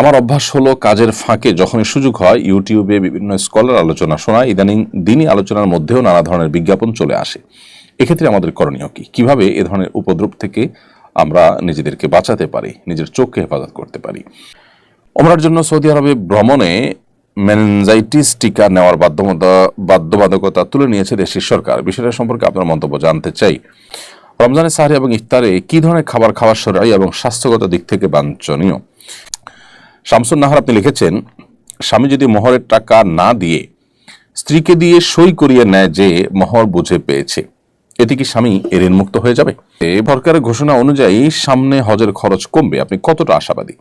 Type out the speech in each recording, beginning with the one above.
আমার অভ্যাস হলো কাজের ফাঁকে যখনই সুযোগ হয়, ইউটিউবে বিভিন্ন স্কলার আলোচনা শোনা, ইদানিং দিনই আলোচনার মধ্যেও নানা ধরনের বিজ্ঞাপন চলে আসে। এক্ষেত্রে আমাদের করণীয় কি? কীভাবে এ ধরনের উপদ্রব থেকে আমরা নিজেদেরকে বাঁচাতে পারি, নিজের চোখকে হেফাজত করতে পারি? ওমরার জন্য সৌদি আরবে ভ্রমণে মেনজাইটিস টিকা নেওয়ার বাধ্যমতা, বাধ্যবাধকতা তুলে নিয়েছে দেশের সরকার। বিষয়টা সম্পর্কে আপনার মন্তব্য জানতে চাই। রমজানের সাহারি এবং ইফতারে কি ধরনের খাবার খাওয়ার সরাই এবং স্বাস্থ্যগত দিক থেকে বাঞ্ছনীয়? শামসুন নাহার আপনি লিখেছেন, স্বামী যদি মোহরের টাকা না দিয়ে স্ত্রীকে দিয়ে সই করিয়ে নেয় যে মোহর বুঝে পেয়েছে, এতে কি স্বামী ঋণ মুক্ত হয়ে যাবে? এ সরকারের ঘোষণা অনুযায়ী সামনে হজের খরচ কমবে। আপনি কতটা আশাবাদী?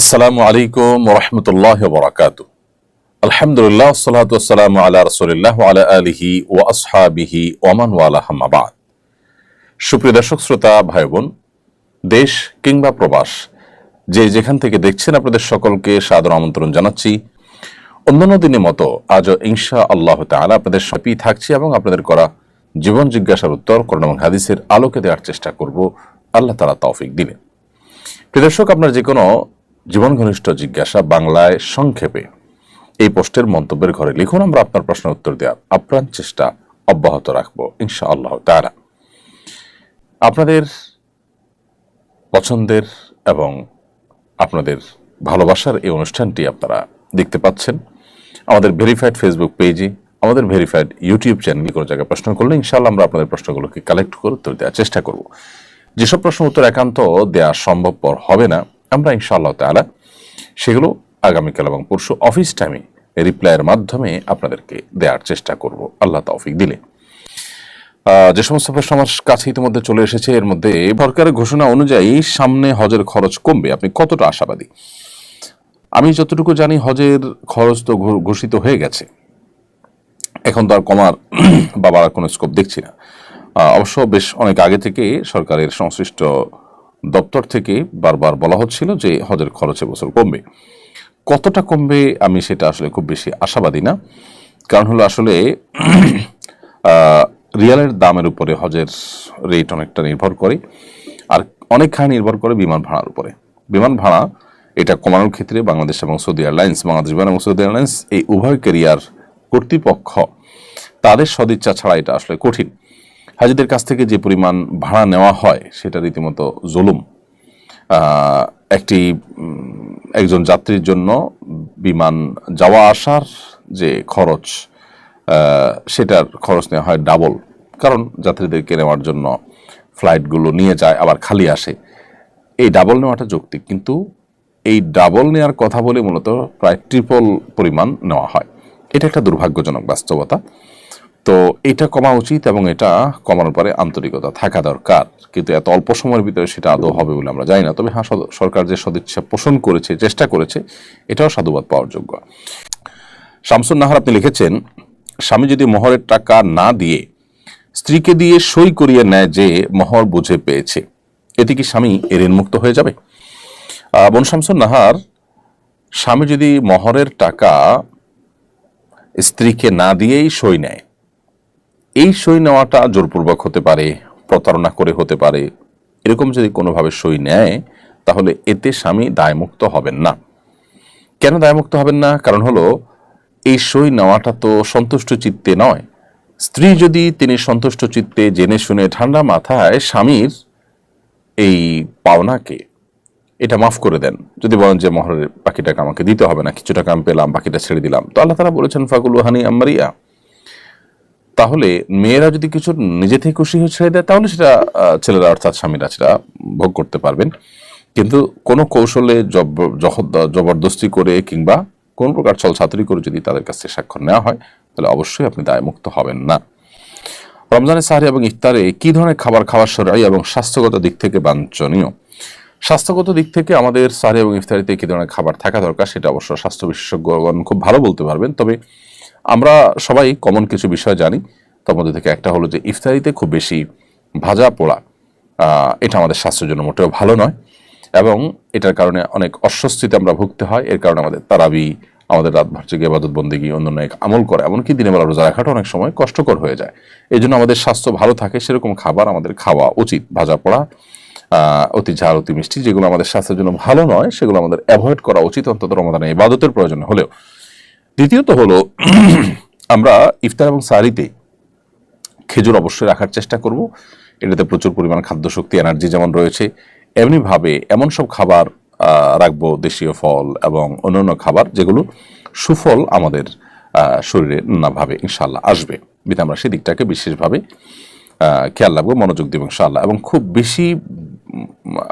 আসসালামু আলাইকুম রহমতুল্লাহ বরাকাত আলহামদুলিল্লাহ সালাতু আসসালামু আলা রাসূলিল্লাহ আলা আলিহি ওয়া আসহাবিহি মান বাদ। সুপ্রিয় দর্শক, শ্রোতা ভাই বোন দেশ কিংবা প্রবাস, যে যেখান থেকে দেখছেন আপনাদের সকলকে সাদর আমন্ত্রণ জানাচ্ছি। অন্যান্য দিনের মতো আজও ইনশা আল্লাহ তাআলা আপনাদের সাথেই থাকছি এবং আপনাদের করা জীবন জিজ্ঞাসার উত্তর করোনা এবং হাদিসের আলোকে দেওয়ার চেষ্টা করব। আল্লাহ তাআলা তৌফিক দিলে প্রিয় দর্শক, আপনার যে কোনো জীবন ঘনিষ্ঠ জিজ্ঞাসা বাংলায় সংক্ষেপে এই পোস্টের মন্তব্যের ঘরে লিখুন, আমরা আপনার প্রশ্নের উত্তর দেওয়ার আপ্রাণ চেষ্টা অব্যাহত রাখব ইনশা আল্লাহ তাআলা। আপনাদের পছন্দের এবং আপনাদের ভালোবাসার এই অনুষ্ঠানটি আপনারা দেখতে পাচ্ছেন। আমাদের ভেরিফাইড ফেসবুক পেজে আমাদের ভেরিফাইড ইউটিউব চ্যানেলে কোনো জায়গায় প্রশ্ন করলে ইনশাল্লাহ আমরা আপনাদের প্রশ্নগুলোকে কালেক্ট করে উত্তর দেওয়ার চেষ্টা করব। যেসব প্রশ্ন উত্তর একান্ত দেওয়া সম্ভবপর হবে না, আমরা ইনশাআল্লাহ তাআলা সেগুলো আগামীকাল এবং পরশু অফিস টাইমে রিপ্লাইয়ের মাধ্যমে আপনাদেরকে দেওয়ার চেষ্টা করব। আল্লাহ তৌফিক দিলে। যে সমস্ত আমার কাছে ইতিমধ্যে চলে এসেছে, এর মধ্যে সরকারের ঘোষণা অনুযায়ী সামনে হজের খরচ কমবে। আপনি কতটা আশাবাদী? আমি যতটুকু জানি, হজের খরচ তো ঘোষিত হয়ে গেছে। এখন তো আর কমার বাবার কোনো স্কোপ দেখছি না। অবশ্য বেশ অনেক আগে থেকে সরকারের সংশ্লিষ্ট দপ্তর থেকে বারবার বলা হচ্ছিল যে হজের খরচ এবছর কমবে। কতটা কমবে আমি সেটা আসলে খুব বেশি আশাবাদী না। কারণ হলো আসলে রিয়ালের দামের উপরে হজের রেট অনেকটা নির্ভর করে, আর অনেকখানি নির্ভর করে বিমান ভাড়ার উপরে। বিমান ভাড়া এটা কমানোর ক্ষেত্রে বাংলাদেশ এবং সৌদি এয়ারলাইন্স, বাংলাদেশ বিমান এবং সৌদি এয়ারলাইন্স এই উভয় ক্যারিয়ার কর্তৃপক্ষ তাদের সদিচ্ছা ছাড়া এটা আসলে কঠিন। হাজিদের কাছ থেকে যে পরিমাণ ভাড়া নেওয়া হয়, সেটা রীতিমতো জুলুম। একটি একজন যাত্রীর জন্য বিমান যাওয়া আসার যে খরচ সেটার খরচ নেওয়া হয় ডাবল কারণ যাত্রীদেরকে নেওয়ার জন্য ফ্লাইটগুলো নিয়ে যায়, আবার খালি আসে। এই ডাবল নেওয়াটা যৌক্তিক, কিন্তু এই ডাবল নেওয়ার কথা বলে মূলত প্রায় ট্রিপল পরিমাণ নেওয়া হয়। এটা একটা দুর্ভাগ্যজনক বাস্তবতা। তো এটা কমা উচিত এবং এটা কমানোর পরে আন্তরিকতা থাকা দরকার। কিন্তু এত অল্প সময়ের ভিতরে সেটা আদৌ হবে বলে আমরা জানি না। তবে হ্যাঁ সরকার যে সদিচ্ছা পোষণ করেছে, চেষ্টা করেছে, এটাও সাধুবাদ পাওয়ার যোগ্য। শামসুন নাহার আপনি লিখেছেন স্বামী যদি মোহরের টাকা না দিয়ে স্ত্রীকে দিয়ে সই করিয়ে নেয় যে মোহর বুঝে পেয়েছে, এতে কি স্বামী ঋণ মুক্ত হয়ে যাবে? বোন শামসুন নাহার, স্বামী যদি মোহরের টাকা স্ত্রীকে না দিয়েই সই নেয়, এই সই নেওয়াটা জোরপূর্বক হতে পারে, প্রতারণা করে হতে পারে, এরকম যদি কোনোভাবে সই নেয়, তাহলে এতে স্বামী দায়মুক্ত হবেন না। কেন দায়মুক্ত হবেন না? কারণ হলো এই সই নেওয়াটা তো সন্তুষ্ট চিত্তে নয়। স্ত্রী যদি তিনি সন্তুষ্ট চিত্তে জেনে শুনে ঠান্ডা মাথায় স্বামীর এই পাওনাকে, এটা মাফ করে দেন। যদি বলেন যে, মহরের বাকি টাকা আমাকে দিতে হবে না, কিছু টাকা আমি পেলাম, বাকিটা ছেড়ে দিলাম। তো আল্লাহ তারা বলেছেন, ফাকুল হানি আম্মারিয়া। তাহলে মেয়েরা যদি কিছু নিজে থেকে খুশি হয়ে ছেড়ে দেয়, তাহলে সেটা ছেলেরা অর্থাৎ স্বামীরা সেটা ভোগ করতে পারবেন। কিন্তু কোনো কৌশলে জবরদস্তি করে কিংবা কোন প্রকার ছল ছাত্রী করে যদি তাদের কাছ থেকে স্বাক্ষর নেওয়া হয়, তাহলে অবশ্যই আপনি দায়মুক্ত হবেন না। রমজানের সাহারি এবং ইফতারে কি ধরনের খাবার খাওয়ার সরাই এবং স্বাস্থ্যগত দিক থেকে বাঞ্ছনীয়? স্বাস্থ্যগত দিক থেকে আমাদের সাহারি এবং ইফতারিতে কি ধরনের খাবার থাকা দরকার, সেটা অবশ্য স্বাস্থ্য বিশেষজ্ঞগণ খুব ভালো বলতে পারবেন। তবে আমরা সবাই কমন কিছু বিষয় জানি, তার মধ্যে থেকে একটা হলো যে ইফতারিতে খুব বেশি ভাজা পোড়া এটা আমাদের স্বাস্থ্যের জন্য মোটেও ভালো নয়। এবং এটার কারণে অনেক অস্বস্তিতে আমরা ভুগতে হয়, এর কারণে আমাদের তারাবি আমাদের রাত ভর জেগে আবাদত বন্দিগি অন্যান্য এক আমল করে। এমনকি দিনের বেলা রোজা রাখাটা অনেক সময় কষ্টকর হয়ে যায়। এই জন্য আমাদের স্বাস্থ্য ভালো থাকে, সেরকম খাবার আমাদের খাওয়া উচিত। ভাজা পড়া অতি ঝাল, অতি মিষ্টি যেগুলো আমাদের স্বাস্থ্যের জন্য ভালো নয়, সেগুলো আমাদের অ্যাভয়েড করা উচিত। অন্তত রমাদানে ইবাদতের প্রয়োজন হলেও। দ্বিতীয়ত হলো, আমরা ইফতার এবং সারিতে খেজুর অবশ্যই রাখার চেষ্টা করব। এটাতে প্রচুর পরিমাণ খাদ্য শক্তি এনার্জি যেমন রয়েছে, এমনিভাবে এমন সব খাবার রাখব দেশীয় ফল এবং অন্যান্য খাবার যেগুলো সুফল আমাদের শরীরে নানাভাবে ইনশাল্লাহ আসবে। বিধে আমরা সেদিকটাকে বিশেষভাবে খেয়াল রাখব, মনোযোগ দেবো ইনশাল্লাহ এবং খুব বেশি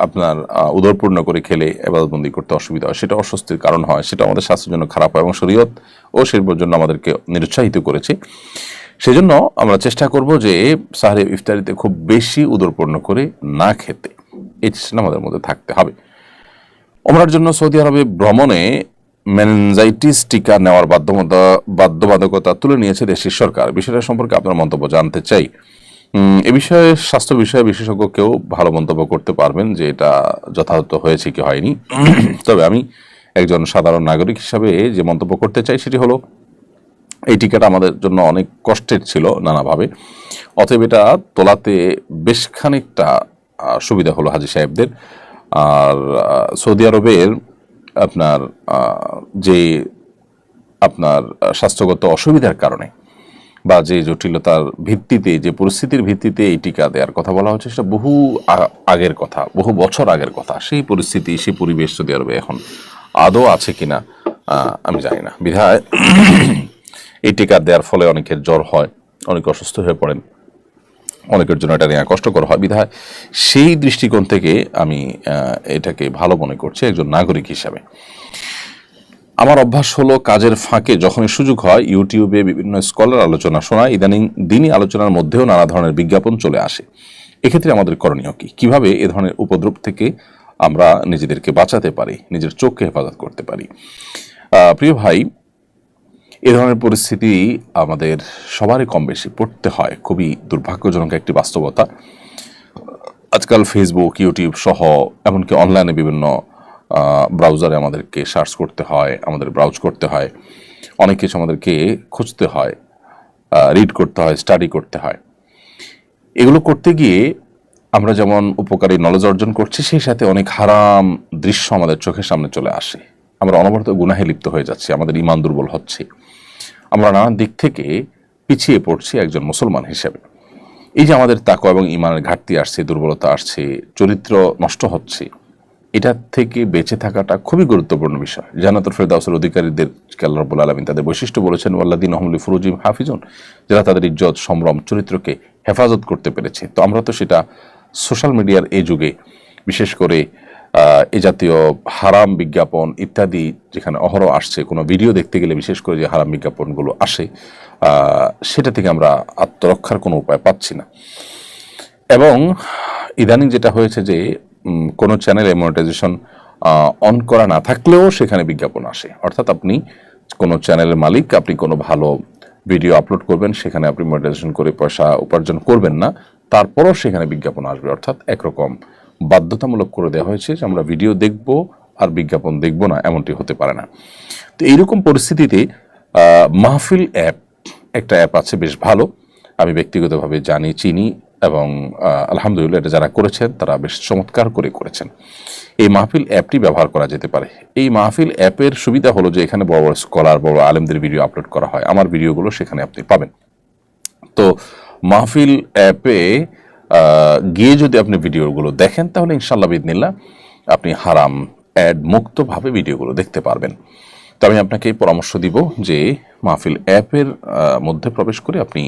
আপনার উদরপূর্ণ করে খেলে এবাদতবন্দি করতে অসুবিধা হয়। সেটা অস্বস্তির কারণ হয়, সেটা আমাদের স্বাস্থ্যের জন্য খারাপ হয় এবং শরীয়ত ও শিল্পের জন্য আমাদেরকে নিরুৎসাহিত করেছে। সেজন্য আমরা চেষ্টা করব যে সাহারে ইফতারিতে খুব বেশি উদরপূর্ণ করে না খেতে। এই চেষ্টা আমাদের মধ্যে থাকতে হবে। ওমরার জন্য সৌদি আরবে ভ্রমণে মেনজাইটিস টিকা নেওয়ার বাধ্যমতা বাধ্যবাধকতা তুলে নিয়েছে দেশের সরকার। বিষয়টা সম্পর্কে আপনার মন্তব্য জানতে চাই। এ বিষয়ে স্বাস্থ্য বিষয়ে বিশেষজ্ঞ কেউ ভালো মন্তব্য করতে পারবেন যে এটা যথাযথ হয়েছে কি হয়নি। তবে আমি একজন সাধারণ নাগরিক হিসাবে যে মন্তব্য করতে চাই সেটি হলো, এই টিকাটা আমাদের জন্য অনেক কষ্টের ছিল নানাভাবে। অতএব এটা তোলাতে বেশ খানিকটা সুবিধা হলো হাজি সাহেবদের। আর সৌদি আরবের আপনার যে আপনার স্বাস্থ্যগত অসুবিধার কারণে বা যে জটিলতার ভিত্তিতে, যে পরিস্থিতির ভিত্তিতে এই টিকা দেওয়ার কথা বলা হচ্ছে, সেটা বহু আগের কথা, বহু বছর আগের কথা। সেই পরিস্থিতি, সেই পরিবেশ সৌদি আরবে এখন আদৌ আছে কিনা আমি জানি না। বিধায় এই টিকা দেওয়ার ফলে অনেকের জ্বর হয়, অনেকে অসুস্থ হয়ে পড়েন। অনেকের জন্য এটা নেওয়া কষ্টকর হয়, বিধায় সেই দৃষ্টিকোণ থেকে আমি এটাকে ভালো মনে করছি একজন নাগরিক হিসাবে। আমার অভ্যাস হলো কাজের ফাঁকে যখনই সুযোগ হয়, ইউটিউবে বিভিন্ন স্কলার আলোচনা শোনা, ইদানিং দিনই আলোচনার মধ্যেও নানা ধরনের বিজ্ঞাপন চলে আসে। এক্ষেত্রে আমাদের করণীয় কি? কীভাবে এ ধরনের উপদ্রব থেকে আমরা নিজেদেরকে বাঁচাতে পারি, নিজের চোখকে হেফাজত করতে পারি? প্রিয় ভাই এ ধরনের পরিস্থিতি আমাদের সবারই কম বেশি পড়তে হয়। খুবই দুর্ভাগ্যজনক একটি বাস্তবতা। আজকাল ফেসবুক ইউটিউব সহ এমনকি অনলাইনে বিভিন্ন ব্রাউজারে আমাদেরকে সার্চ করতে হয়, আমাদের ব্রাউজ করতে হয়। অনেক কিছু আমাদেরকে খুঁজতে হয় রিড করতে হয় স্টাডি করতে হয়। এগুলো করতে গিয়ে আমরা যেমন উপকারী নলেজ অর্জন করছি, সেই সাথে অনেক হারাম দৃশ্য আমাদের চোখের সামনে চলে আসে। আমরা অনবরত গুনাহে লিপ্ত হয়ে যাচ্ছি, আমাদের ইমান দুর্বল হচ্ছে। আমরা নানান দিক থেকে পিছিয়ে পড়ছি একজন মুসলমান হিসেবে। এই যে আমাদের তাকো এবং ইমানের ঘাটতি আসছে, দুর্বলতা আসছে, চরিত্র নষ্ট হচ্ছে, এটা থেকে বেঁচে থাকাটা খুবই গুরুত্বপূর্ণ বিষয়। জানাতুল ফেরদাউসের অধিকারীদের আল্লাহ রব্বুল আলমিন তাদের বৈশিষ্ট্য বলেছেন ওয়াল্লাদিন আহমলি ফুরুজিম হাফিজুন যারা তাদের ইজ্জত, সম্ভ্রম, চরিত্রকে হেফাজত করতে পেরেছে। তো আমরা তো সেটা সোশ্যাল মিডিয়ার এই যুগে, বিশেষ করে এই জাতীয় হারাম বিজ্ঞাপন ইত্যাদি যেখানে অহরহ আসছে, কোনো ভিডিও দেখতে গেলে বিশেষ করে যে হারাম বিজ্ঞাপনগুলো আসে সেটা থেকে আমরা আত্মরক্ষার কোনো উপায় পাচ্ছি না। এবং ইদানিং যেটা হয়েছে যে কোনো চ্যানেলে মনিটাইজেশন অন করা না থাকলেও সেখানে বিজ্ঞাপন আসে। অর্থাৎ আপনি কোনো চ্যানেলের মালিক, আপনি কোনো ভালো ভিডিও আপলোড করবেন, সেখানে আপনি মনিটাইজেশন করে পয়সা উপার্জন করবেন না, তারপরও সেখানে বিজ্ঞাপন আসবে। অর্থাৎ একরকম বাধ্যতামূলক করে দেওয়া হয়েছে যে আমরা ভিডিও দেখব আর বিজ্ঞাপন দেখব না, এমনটি হতে পারে না। তো এইরকম পরিস্থিতিতে মাহফিল অ্যাপ একটা অ্যাপ আছে, বেশ ভালো। আমি ব্যক্তিগতভাবে জানি, চিনি এবং আলহামদুলিল্লাহ এটা যারা করেছেন তারা বেশ চমৎকার করে করেছেন। এই মাহফিল অ্যাপটি ব্যবহার করা যেতে পারে। এই মাহফিল অ্যাপের সুবিধা হলো যে এখানে বড় বড় স্কলার বড় আলেমদের ভিডিও আপলোড করা হয়। আমার ভিডিওগুলো সেখানে আপনি পাবেন। তো মাহফিল অ্যাপে গিয়ে যদি আপনি ভিডিওগুলো দেখেন, তাহলে ইনশাল্লাহ বিদিনিল্লা আপনি হারাম অ্যাড মুক্তভাবে ভিডিওগুলো দেখতে পারবেন। তো আমি আপনাকে পরামর্শ দিব যে মাহফিল অ্যাপের মধ্যে প্রবেশ করে আপনি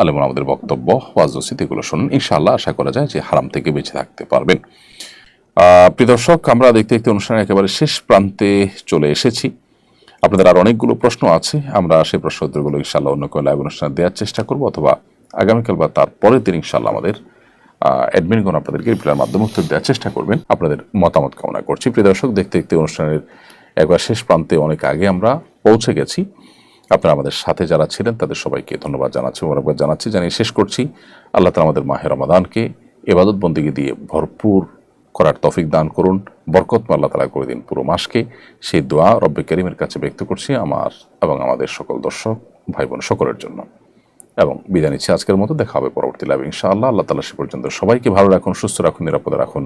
আলেমন আমাদের বক্তব্য ওয়াজসিত এগুলো শুনুন। ইনশাল্লাহ আশা করা যায় যে হারাম থেকে বেঁচে থাকতে পারবেন। প্রিয় দর্শক, আমরা দেখতে দেখতে অনুষ্ঠানের একেবারে শেষ প্রান্তে চলে এসেছি। আপনাদের আর অনেকগুলো প্রশ্ন আছে, আমরা সেই প্রশ্ন উত্তরগুলো ইনশাল্লাহ অন্য কোনো লাইভ অনুষ্ঠানে দেওয়ার চেষ্টা করব অথবা আগামীকাল বা তার পরের দিন ইনশাল্লাহ আমাদের অ্যাডমিনগণ আপনাদেরকে রিপ্লাইয়ের মাধ্যমে উত্তর দেওয়ার চেষ্টা করবেন। আপনাদের মতামত কামনা করছি। প্রিয় দর্শক, দেখতে দেখতে অনুষ্ঠানের একবার শেষ প্রান্তে অনেক আগে আমরা পৌঁছে গেছি। আপনারা আমাদের সাথে যারা ছিলেন, তাদের সবাইকে ধন্যবাদ জানাচ্ছি, মোবারকবাদ জানাচ্ছি। জানিয়ে শেষ করছি, আল্লাহ তালা আমাদের মাহের রমাদানকে এবাদত বন্দিকে দিয়ে ভরপুর করার তফিক দান করুন। বরকত আল্লাহ তালা করে দিন পুরো মাসকে। সেই দোয়া রব্বে করিমের কাছে ব্যক্ত করছি আমার এবং আমাদের সকল দর্শক, ভাই বোন সকলের জন্য। এবং বিদায় নিচ্ছি। আজকের মতো দেখা হবে পরবর্তী লাভ ইনশাআল্লাহ। আল্লাহ তালা সে পর্যন্ত সবাইকে ভালো রাখুন, সুস্থ রাখুন, নিরাপদে রাখুন।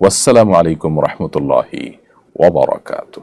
ওয়াসালামু আলাইকুম রহমতুল্লাহি ওবরাকাতু